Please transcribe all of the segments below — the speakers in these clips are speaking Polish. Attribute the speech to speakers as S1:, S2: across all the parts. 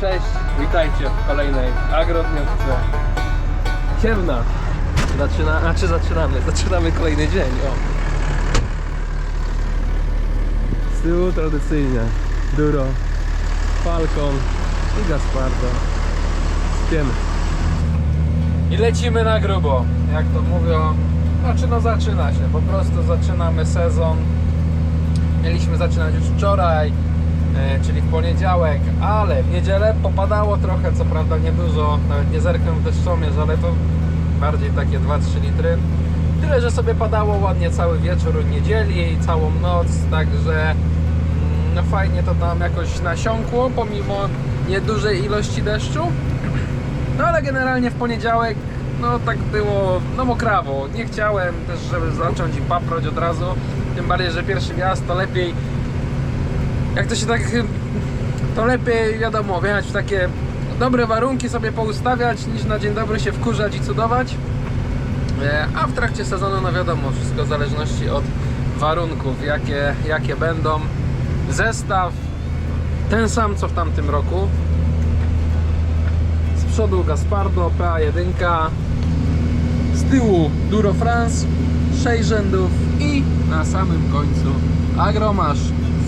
S1: Cześć, witajcie w kolejnej agrodniówce. Siewna. Zaczyna, znaczy zaczynamy, zaczynamy kolejny dzień. O. Z tyłu tradycyjnie Duro, Falcon i Gaspardo. Spiemy. I lecimy na grubo, jak to mówią. Znaczy no zaczyna się, po prostu zaczynamy sezon. Mieliśmy zaczynać już wczoraj, czyli w poniedziałek, ale w niedzielę popadało trochę, co prawda niedużo, nawet nie zerknę w deszczomierz, ale to bardziej takie 2-3 litry. Tyle, że sobie padało ładnie cały wieczór niedzieli i całą noc, także mm, no fajnie to nam jakoś nasiąkło, pomimo niedużej ilości deszczu. No ale generalnie w poniedziałek no tak było, no mokrawo. Nie chciałem też, żeby zacząć i paproć od razu. Tym bardziej, że pierwszy wjazd to lepiej. Jak to się tak. To lepiej wiadomo, wjechać w takie dobre warunki sobie poustawiać, niż na dzień dobry się wkurzać i cudować. E, A w trakcie sezonu, no wiadomo, wszystko w zależności od warunków, jakie, jakie będą. Zestaw ten sam co w tamtym roku. Z przodu Gaspardo PA1, z tyłu Duro France, 6 rzędów i na samym końcu Agromasz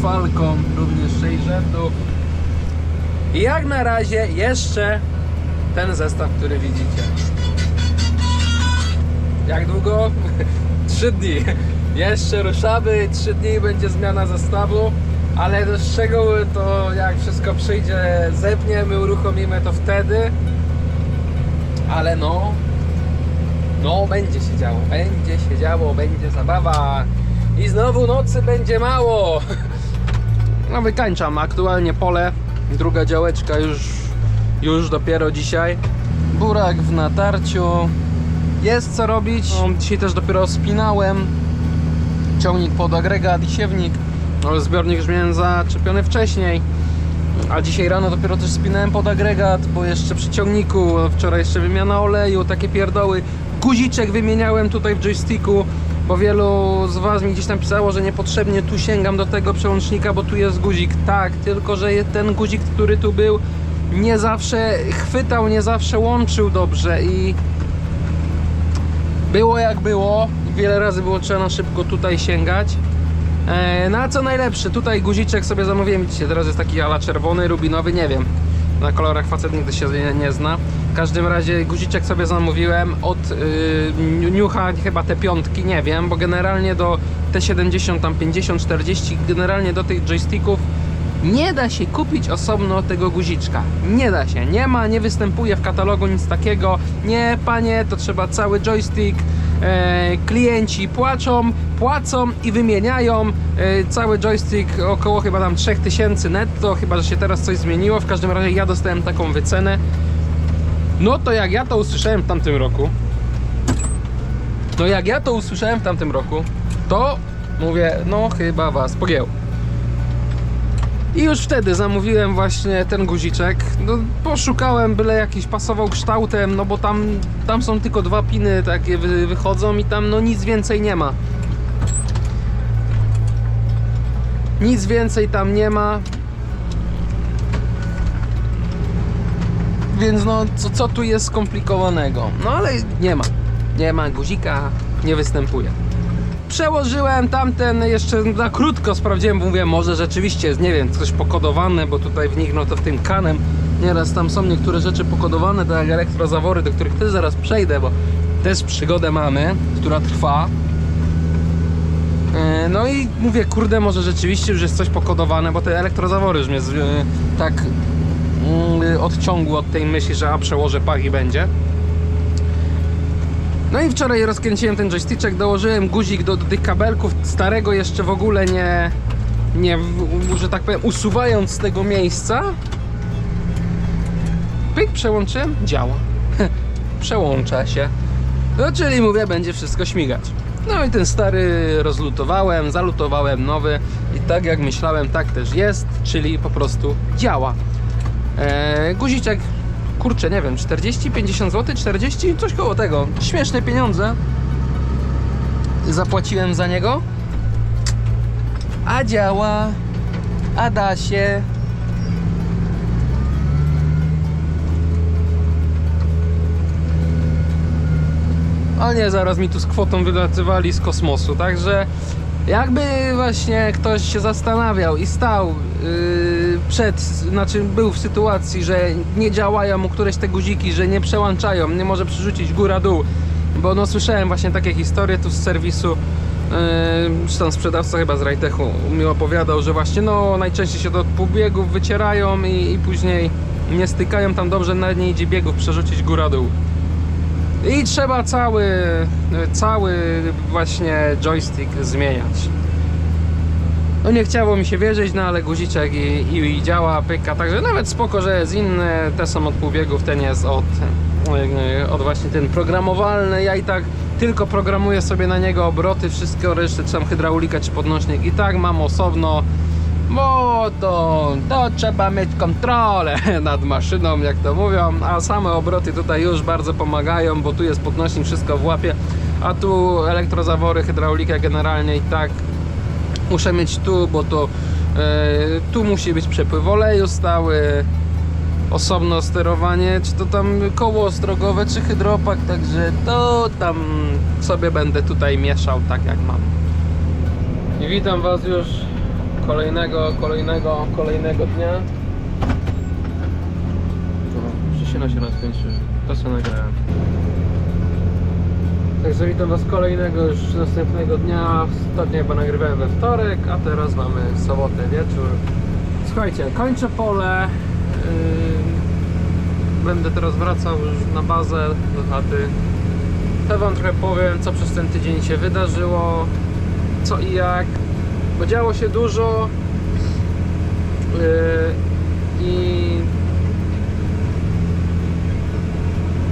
S1: Falcon, również 6 rzędów. I jak na razie jeszcze ten zestaw, który widzicie. Jak długo? 3 dni. Jeszcze ruszamy, 3 dni będzie zmiana zestawu, ale do szczegóły to jak wszystko przyjdzie, zepniemy, uruchomimy to wtedy. Ale no, no będzie się działo, będzie się działo, będzie zabawa i znowu nocy będzie mało. No wykańczam aktualnie pole, druga działeczka już, już dopiero dzisiaj. Burak w natarciu, jest co robić. No, dzisiaj też dopiero spinałem. Ciągnik pod agregat i siewnik. No, zbiornik już miałem zaczepiony wcześniej. A dzisiaj rano dopiero też spinałem pod agregat, bo jeszcze przy ciągniku, wczoraj jeszcze wymiana oleju, takie pierdoły. Guziczek wymieniałem tutaj w joysticku, bo wielu z Was mi gdzieś tam pisało, że niepotrzebnie tu sięgam do tego przełącznika, bo tu jest guzik. Tak, tylko że ten guzik, który tu był, nie zawsze chwytał, nie zawsze łączył dobrze i było jak było, wiele razy było trzeba szybko tutaj sięgać. E, no a co najlepsze, tutaj guziczek sobie zamówiłem, widzicie, teraz jest taki ala czerwony, rubinowy, nie wiem. Na kolorach facet nigdy się nie, nie zna. W każdym razie guziczek sobie zamówiłem od yy, Niucha, chyba te piątki, nie wiem, bo generalnie do T70, tam 50, 40, generalnie do tych joysticków nie da się kupić osobno tego guziczka. Nie da się, nie ma, nie występuje w katalogu nic takiego. Nie, panie, to trzeba cały joystick. E, klienci płaczą, płacą i wymieniają e, cały joystick około chyba tam 3000 netto, chyba że się teraz coś zmieniło. W każdym razie ja dostałem taką wycenę. No to jak ja to usłyszałem w tamtym roku, to jak ja to usłyszałem w tamtym roku, to mówię, no chyba was pogięło. I już wtedy zamówiłem właśnie ten guziczek. No, poszukałem, byle jakiś pasował kształtem, no bo tam, tam są tylko dwa piny takie wy, wychodzą i tam no nic więcej nie ma. Nic więcej tam nie ma. Więc no, co, co tu jest skomplikowanego? No ale nie ma. Nie ma guzika, nie występuje. Przełożyłem tamten jeszcze na krótko sprawdziłem, bo mówię, może rzeczywiście jest, nie wiem, coś pokodowane, bo tutaj w nich, no to w tym kanem nieraz tam są niektóre rzeczy pokodowane, tak jak elektrozawory, do których też zaraz przejdę, bo też przygodę mamy, która trwa. E, No i mówię, kurde, może rzeczywiście już jest coś pokodowane, bo te elektrozawory już mnie e, tak mm, odciągły od tej myśli, że a przełożę pach i będzie. No i wczoraj rozkręciłem ten joysticzek, dołożyłem guzik do, do tych kabelków, starego jeszcze w ogóle nie, nie, że tak powiem, usuwając z tego miejsca. Pyk, przełączyłem, działa. Przełącza się. No czyli mówię, będzie wszystko śmigać. No i ten stary rozlutowałem, zalutowałem nowy i tak jak myślałem, tak też jest, czyli po prostu działa. E, guziczek, kurczę, nie wiem, 40, 50 zł, 40, coś koło tego. Śmieszne pieniądze. Zapłaciłem za niego. A działa, a da się. Ale nie, zaraz mi tu z kwotą wylatywali z kosmosu, także jakby właśnie ktoś się zastanawiał i stał. Yy przed, znaczy był w sytuacji, że nie działają mu któreś te guziki, że nie przełączają, nie może przerzucić góra-dół, bo no słyszałem właśnie takie historie tu z serwisu, yy, tam sprzedawca chyba z Rajtechu mi opowiadał, że właśnie no najczęściej się do półbiegów wycierają i, i później nie stykają tam dobrze, nawet nie idzie biegów przerzucić góra-dół. I trzeba cały, cały właśnie joystick zmieniać. No nie chciało mi się wierzyć, no ale guziczek i, i, i działa, pyka, także nawet spoko, że jest inny, te są od półbiegów, ten jest od, e, od właśnie ten programowalny, ja i tak tylko programuję sobie na niego obroty, wszystko resztę, czy tam hydraulika, czy podnośnik i tak mam osobno, bo to, to trzeba mieć kontrolę nad maszyną, jak to mówią, a same obroty tutaj już bardzo pomagają, bo tu jest podnośnik, wszystko w łapie, a tu elektrozawory, hydraulika generalnie i tak muszę mieć tu, bo to e, tu musi być przepływ oleju stały, osobno sterowanie, czy to tam koło ostrogowe, czy hydropak, także to tam sobie będę tutaj mieszał tak jak mam. I witam Was już kolejnego, kolejnego, kolejnego dnia. O, Przyczyna się nas kończy. To co nagrałem. Także witam Was kolejnego już następnego dnia. Ostatnio chyba nagrywałem we wtorek, a teraz mamy sobotę wieczór. Słuchajcie, kończę pole. Yy, Będę teraz wracał już na bazę do chaty. To Wam trochę powiem, co przez ten tydzień się wydarzyło, co i jak. Bo działo się dużo yy, i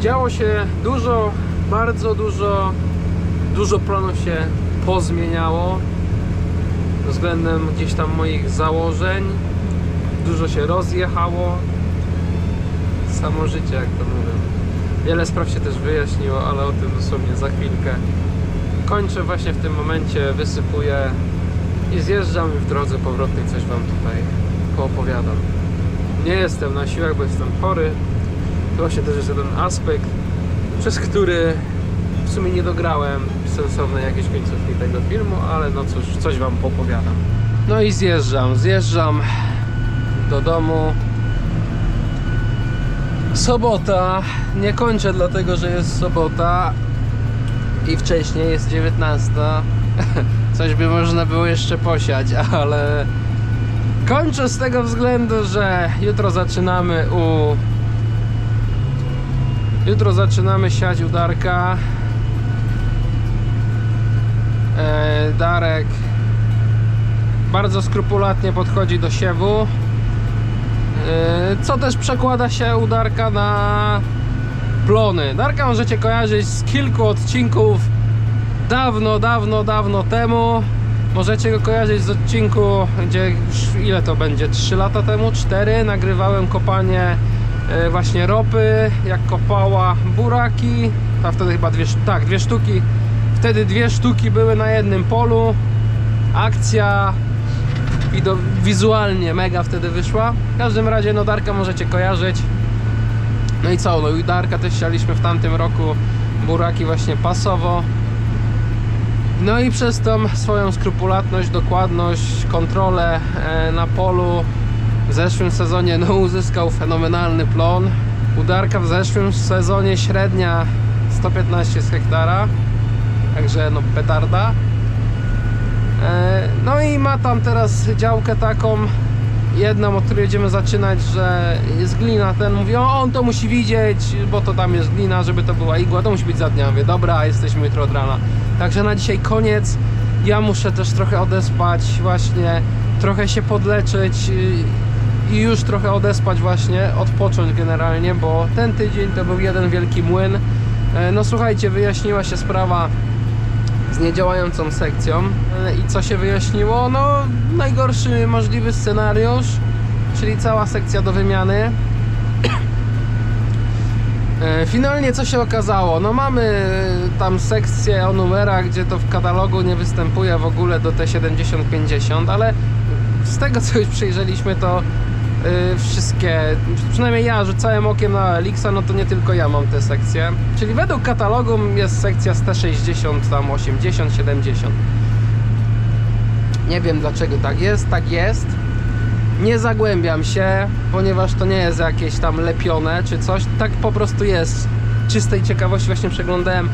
S1: działo się dużo, bardzo dużo, dużo planów się pozmieniało względem gdzieś tam moich założeń. Dużo się rozjechało. Samo życie, jak to mówię. Wiele spraw się też wyjaśniło, ale o tym dosłownie za chwilkę. Kończę właśnie w tym momencie, wysypuję i zjeżdżam w drodze powrotnej coś Wam tutaj poopowiadam. Nie jestem na siłach, bo jestem chory. To właśnie też jest jeden aspekt, przez który w sumie nie dograłem sensownej jakiejś końcówki tego filmu, ale no cóż, coś Wam popowiadam. No i zjeżdżam, zjeżdżam do domu. Sobota, nie kończę dlatego, że jest sobota i wcześniej jest 19. Coś by można było jeszcze posiać, ale kończę z tego względu, że jutro zaczynamy u Jutro zaczynamy siać u Darka. E, Darek bardzo skrupulatnie podchodzi do siewu. E, co też przekłada się u Darka na plony. Darka możecie kojarzyć z kilku odcinków dawno, dawno, dawno temu. Możecie go kojarzyć z odcinku, gdzie już ile to będzie? 3 lata temu? 4 nagrywałem kopanie właśnie ropy, jak kopała buraki. A wtedy chyba dwie, tak, dwie sztuki. Wtedy dwie sztuki były na jednym polu. Akcja wizualnie mega wtedy wyszła. W każdym razie no Darka możecie kojarzyć. No i co, no i Darka też sialiśmy w tamtym roku buraki właśnie pasowo. No i przez tą swoją skrupulatność, dokładność, kontrolę e, na polu w zeszłym sezonie no, uzyskał fenomenalny plon. U Darka w zeszłym sezonie średnia 115 z hektara, także no petarda. E, No i ma tam teraz działkę taką jedną, od której będziemy zaczynać, że jest glina. Ten mówi, o on to musi widzieć, bo to tam jest glina, żeby to była igła, to musi być za dnia. Mówię, dobra, jesteśmy jutro od rana. Także na dzisiaj koniec. Ja muszę też trochę odespać właśnie, trochę się podleczyć i już trochę odespać właśnie, odpocząć generalnie, bo ten tydzień to był jeden wielki młyn. E, No słuchajcie, wyjaśniła się sprawa z niedziałającą sekcją. E, I co się wyjaśniło? No, najgorszy możliwy scenariusz, czyli cała sekcja do wymiany. E, Finalnie co się okazało? No mamy tam sekcję o numerach, gdzie to w katalogu nie występuje w ogóle do T7050, ale z tego co już przejrzeliśmy to wszystkie, przynajmniej ja rzucałem okiem na Elixa, no to nie tylko ja mam te sekcje. Czyli według katalogu jest sekcja z T60, tam 80, 70. Nie wiem dlaczego tak jest, tak jest. Nie zagłębiam się, ponieważ to nie jest jakieś tam lepione czy coś. Tak po prostu jest. Czystej ciekawości właśnie przeglądałem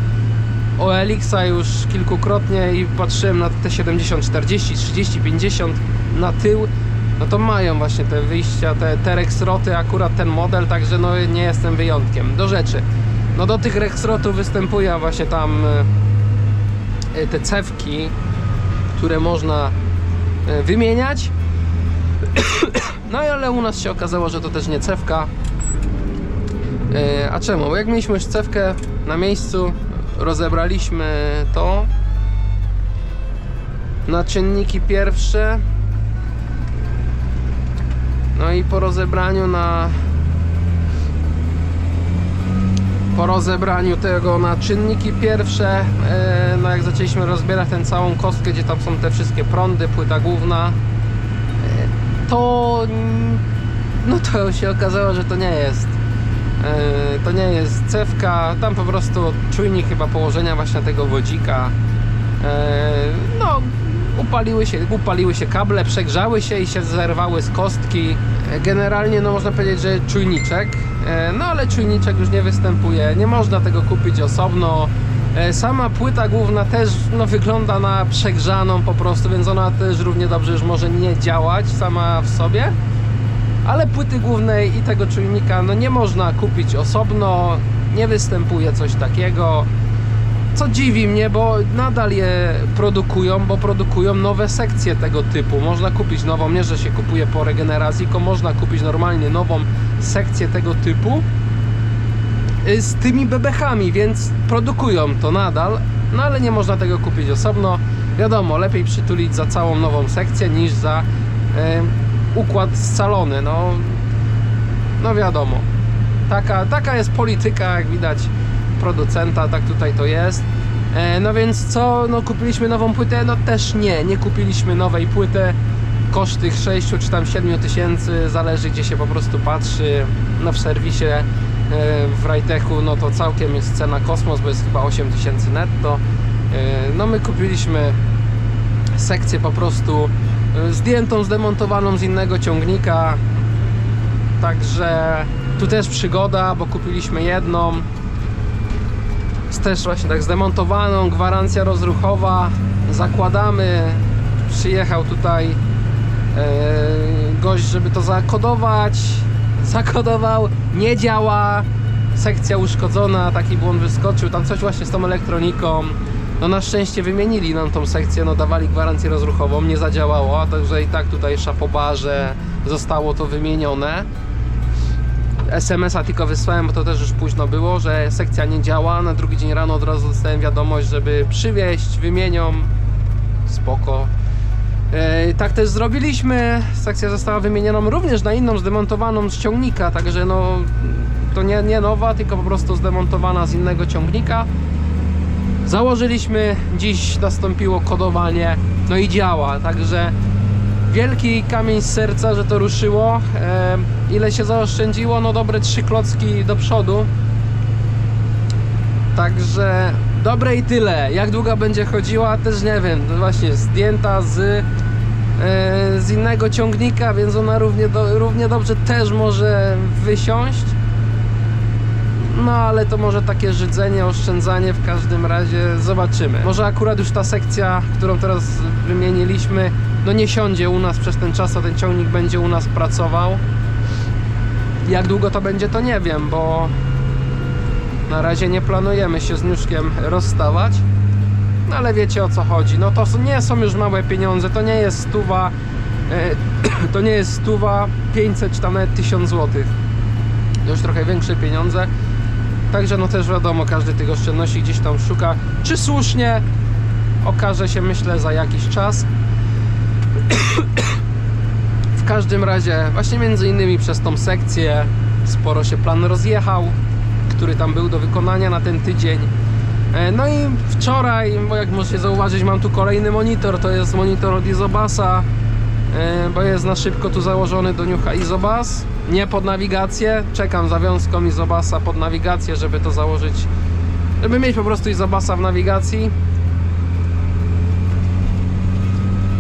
S1: o Elixa już kilkukrotnie i patrzyłem na te 70, 40, 30, 50 na tył. No to mają właśnie te wyjścia, te, te Rexroty, akurat ten model, także no nie jestem wyjątkiem. Do rzeczy. No do tych Rexrotów występuje właśnie tam e, e, te cewki, które można e, wymieniać. No ale u nas się okazało, że to też nie cewka. A czemu? Bo jak mieliśmy już cewkę na miejscu, rozebraliśmy to na czynniki pierwsze. No i po rozebraniu na po rozebraniu tego na czynniki pierwsze, e, no jak zaczęliśmy rozbierać tę całą kostkę, gdzie tam są te wszystkie prądy, płyta główna, e, to no to się okazało, że to nie jest e, to nie jest cewka, tam po prostu czujnik chyba położenia właśnie tego wodzika. No upaliły się, upaliły się kable, przegrzały się i się zerwały z kostki generalnie no można powiedzieć, że czujniczek e, no ale czujniczek już nie występuje nie można tego kupić osobno E, Sama płyta główna też no, wygląda na przegrzaną po prostu, więc ona też równie dobrze już może nie działać sama w sobie. Ale płyty głównej i tego czujnika no, nie można kupić osobno, nie występuje coś takiego. Co dziwi mnie, bo nadal je produkują, bo produkują nowe sekcje tego typu. Można kupić nową, nie że się kupuje po regeneracji, tylko można kupić normalnie nową sekcję tego typu y, z tymi bebechami, więc produkują to nadal, no ale nie można tego kupić osobno. Wiadomo, lepiej przytulić za całą nową sekcję niż za e, układ scalony. No, no wiadomo. Taka, taka jest polityka, jak widać, producenta, tak tutaj to jest. E, no więc co, no kupiliśmy nową płytę? No też nie, nie kupiliśmy nowej płyty. Koszt tych 6 czy tam 7 tysięcy, zależy gdzie się po prostu patrzy. No w serwisie e, w Rajtechu, no to całkiem jest cena kosmos, bo jest chyba 8 tysięcy netto. E, No my kupiliśmy sekcję po prostu zdjętą, zdemontowaną z innego ciągnika. Także tu też przygoda, bo kupiliśmy jedną. Z też właśnie tak zdemontowaną, gwarancja rozruchowa. Zakładamy. Przyjechał tutaj e, gość, żeby to zakodować. Zakodował, nie działa. Sekcja uszkodzona, taki błąd wyskoczył. Tam coś właśnie z tą elektroniką. No na szczęście wymienili nam tą sekcję, no dawali gwarancję rozruchową, nie zadziałało, także i tak tutaj szapobarze zostało to wymienione. SMS-a tylko wysłałem, bo to też już późno było, że sekcja nie działa. Na drugi dzień rano od razu dostałem wiadomość, żeby przywieźć, wymienią. Spoko. E, tak też zrobiliśmy. Sekcja została wymieniona również na inną, zdemontowaną z ciągnika, także no to nie, nie nowa, tylko po prostu zdemontowana z innego ciągnika. Założyliśmy, dziś nastąpiło kodowanie, no i działa, także wielki kamień z serca, że to ruszyło. Ile się zaoszczędziło? No dobre trzy klocki do przodu. Także dobre i tyle. Jak długo będzie chodziła, też nie wiem. To właśnie zdjęta z, e, z innego ciągnika, więc ona równie, do, równie dobrze też może wysiąść. No ale to może takie żydzenie, oszczędzanie w każdym razie zobaczymy. Może akurat już ta sekcja, którą teraz wymieniliśmy, no nie siądzie u nas przez ten czas, a ten ciągnik będzie u nas pracował. Jak długo to będzie, to nie wiem, bo na razie nie planujemy się z Niuszkiem rozstawać. No ale wiecie o co chodzi. No to nie są już małe pieniądze, to nie jest stuwa, e, to nie jest stuwa 500 czy tam nawet 1000 złotych. Już trochę większe pieniądze. Także no też wiadomo, każdy tych oszczędności gdzieś tam szuka. Czy słusznie? Okaże się myślę za jakiś czas. W każdym razie, właśnie między innymi przez tą sekcję sporo się plan rozjechał, który tam był do wykonania na ten tydzień. E, No i wczoraj, bo jak możecie zauważyć, mam tu kolejny monitor, to jest monitor od Izobasa. e, bo jest na szybko tu założony do niucha Izobas. Nie pod nawigację, czekam za wiązką Izobasa pod nawigację, żeby to założyć, żeby mieć po prostu Izobasa w nawigacji.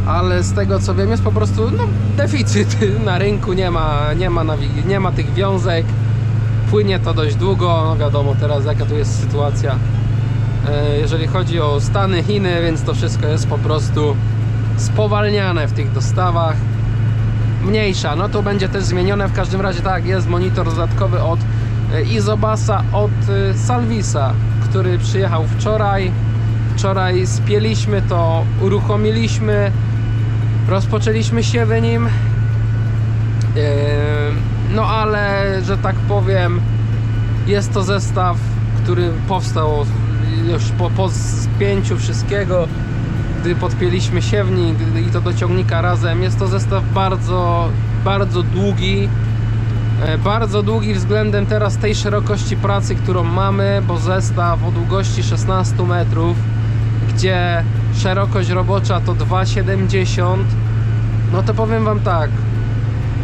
S1: Ale z tego co wiem jest po prostu no, deficyt. Na rynku, nie ma, nie, ma nie ma tych wiązek, płynie to dość długo, no wiadomo teraz jaka tu jest sytuacja e, jeżeli chodzi o Stany, Chiny, więc to wszystko jest po prostu spowalniane w tych dostawach. Mniejsza, no to będzie też zmienione. W każdym razie tak, jest monitor dodatkowy od e, Izobasa, od e, Salvisa, który przyjechał wczoraj. Wczoraj spieliśmy to, uruchomiliśmy rozpoczęliśmy siewy nim Yy, no ale, że tak powiem jest to zestaw, który powstał już po, po spięciu wszystkiego gdy podpięliśmy siewnik i to do ciągnika razem. Jest to zestaw bardzo, bardzo długi E, bardzo długi względem teraz tej szerokości pracy, którą mamy, bo zestaw o długości 16 metrów, gdzie szerokość robocza to 2,70 no to powiem Wam tak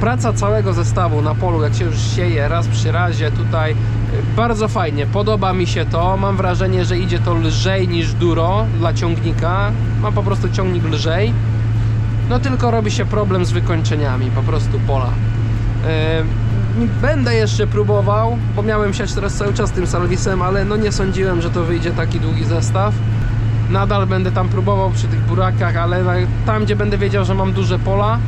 S1: praca całego zestawu na polu, jak się już sieje raz przy razie tutaj, bardzo fajnie, podoba mi się to, mam wrażenie, że idzie to lżej niż duro dla ciągnika, mam po prostu ciągnik lżej. No tylko robi się problem z wykończeniami po prostu pola. Yy, Będę jeszcze próbował, bo miałem siać teraz cały czas tym salwisem, ale no nie sądziłem, że to wyjdzie taki długi zestaw. Nadal będę tam próbował przy tych burakach, ale tam gdzie będę wiedział, że mam duże pola.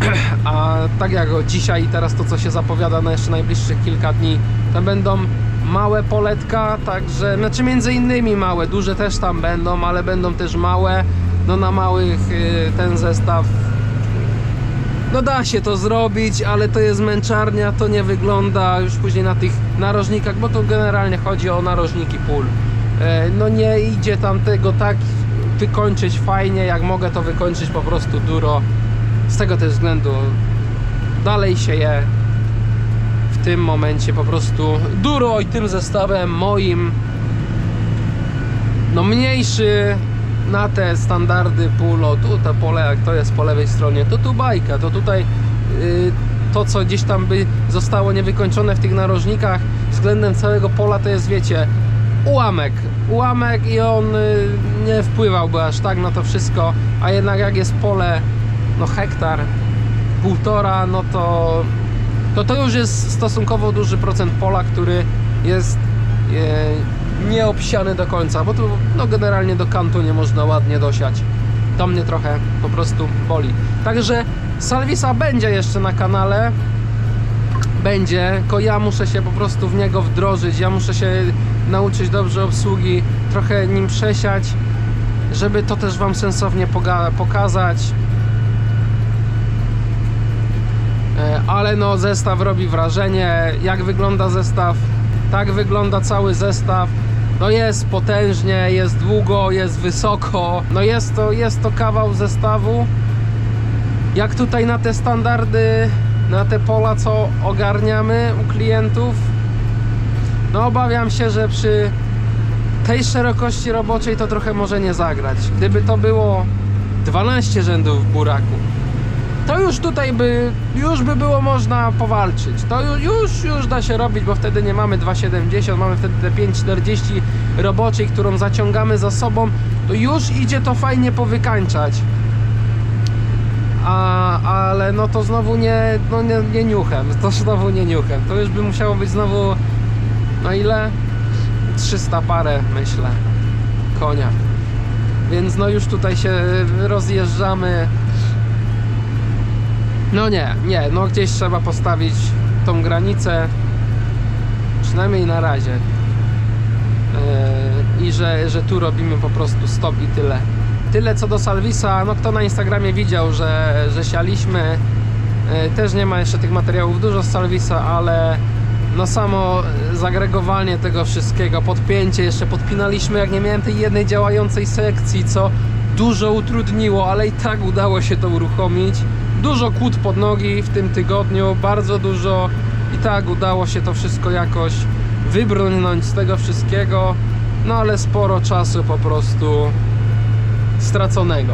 S1: A tak jak dzisiaj i teraz to co się zapowiada na jeszcze najbliższych kilka dni, to będą małe poletka, także znaczy między innymi małe, duże też tam będą, ale będą też małe. No na małych yy, ten zestaw no da się to zrobić, ale to jest męczarnia, to nie wygląda już później na tych narożnikach, bo to generalnie chodzi o narożniki pól. E, No nie idzie tam tego tak wykończyć fajnie, jak mogę to wykończyć po prostu duro. Z tego też względu dalej się je w tym momencie po prostu duro i tym zestawem moim no mniejszy na te standardy pól, o tu te pole, jak to jest po lewej stronie, to tu bajka, to tutaj yy, to co gdzieś tam by zostało niewykończone w tych narożnikach względem całego pola to jest wiecie ułamek, ułamek i on yy, nie wpływałby aż tak na to wszystko, a jednak jak jest pole no hektar, półtora, no to to to już jest stosunkowo duży procent pola, który jest e, nieobsiany do końca, bo tu no, generalnie do kantu nie można ładnie dosiać. To mnie trochę po prostu boli. Także Salvisa będzie jeszcze na kanale. Będzie, tylko ja muszę się po prostu w niego wdrożyć. Ja muszę się nauczyć dobrze obsługi, trochę nim przesiać, żeby to też Wam sensownie pokazać. E, ale no zestaw robi wrażenie. Jak wygląda zestaw? Tak wygląda cały zestaw. No jest potężnie, jest długo, jest wysoko. No jest to, jest to kawał zestawu. Jak tutaj na te standardy, na te pola, co ogarniamy u klientów, no obawiam się, że przy tej szerokości roboczej to trochę może nie zagrać. Gdyby to było 12 rzędów buraku, to już tutaj by, już by było można powalczyć. To ju- już, już da się robić, bo wtedy nie mamy 2,70, mamy wtedy te 5,40 roboczej, którą zaciągamy za sobą, to już idzie to fajnie powykańczać. A, ale no to znowu nie, no nie, nie niuchem, to znowu nie niuchem. To już by musiało być znowu, no ile? 300 parę, myślę, konia. Więc no już tutaj się rozjeżdżamy. No nie, nie, no gdzieś trzeba postawić tą granicę, przynajmniej na razie. Yy, I że, że tu robimy po prostu stop i tyle. Tyle co do Salvisa, no kto na Instagramie widział, że, że sialiśmy, yy, też nie ma jeszcze tych materiałów dużo z Salvisa, ale no samo zagregowanie tego wszystkiego, podpięcie, jeszcze podpinaliśmy jak nie miałem tej jednej działającej sekcji, co dużo utrudniło, ale i tak udało się to uruchomić. Dużo kłód pod nogi w tym tygodniu, bardzo dużo i tak udało się to wszystko jakoś wybrnąć z tego wszystkiego, no ale sporo czasu po prostu straconego.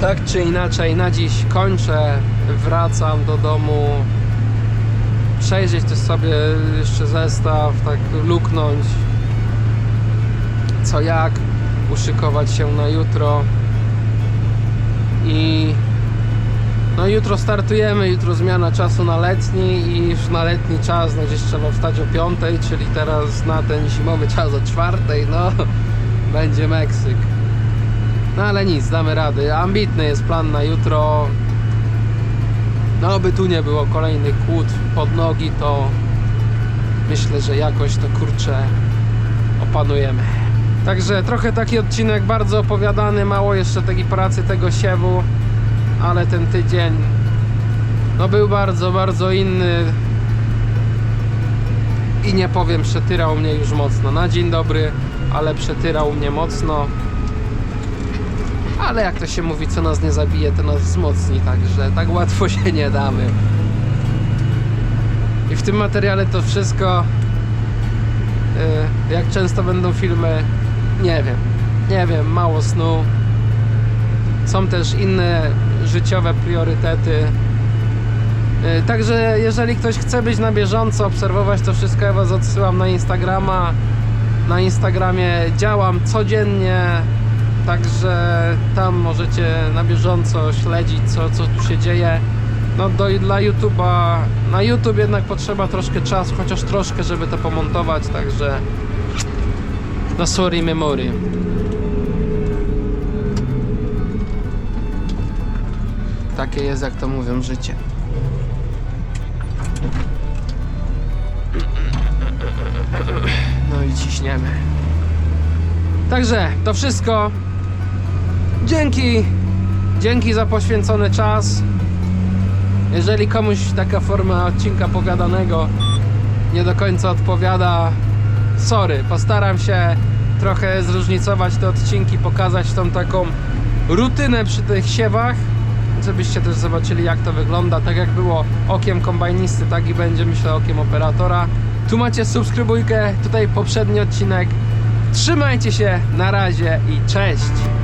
S1: Tak czy inaczej, na dziś kończę. Wracam do domu. Przejrzeć też sobie jeszcze zestaw, tak luknąć. Co jak, uszykować się na jutro. I no jutro startujemy, jutro zmiana czasu na letni i już na letni czas no gdzieś trzeba wstać o 5, czyli teraz na ten zimowy czas o 4, no będzie Meksyk. No ale nic, damy rady. Ambitny jest plan na jutro. No by tu nie było kolejnych kłód pod nogi, to myślę, że jakoś to kurczę opanujemy. Także trochę taki odcinek bardzo opowiadany, mało jeszcze takiej pracy tego siewu, ale ten tydzień no był bardzo, bardzo inny i nie powiem, przetyrał mnie już mocno. Na dzień dobry, ale przetyrał mnie mocno. Ale jak to się mówi, co nas nie zabije, to nas wzmocni, także tak łatwo się nie damy. I w tym materiale to wszystko. Yy, Jak często będą filmy, nie wiem. Nie wiem, mało snu. Są też inne życiowe priorytety. Yy, Także jeżeli ktoś chce być na bieżąco, obserwować to wszystko, ja Was odsyłam na Instagrama. Na Instagramie działam codziennie, także tam możecie na bieżąco śledzić, co, co tu się dzieje. No do, dla YouTube'a, na YouTube jednak potrzeba troszkę czasu, chociaż troszkę, żeby to pomontować, także no sorry memory. Takie jest, jak to mówią, życie. No i ciśniemy. Także to wszystko. Dzięki. Dzięki za poświęcony czas. Jeżeli komuś taka forma odcinka pogadanego nie do końca odpowiada, sorry, postaram się trochę zróżnicować te odcinki, pokazać tą taką rutynę przy tych siewach, żebyście też zobaczyli jak to wygląda. Tak jak było okiem kombajnisty, tak i będzie myślę okiem operatora. Tu macie subskrybujkę, tutaj poprzedni odcinek. Trzymajcie się, na razie i cześć!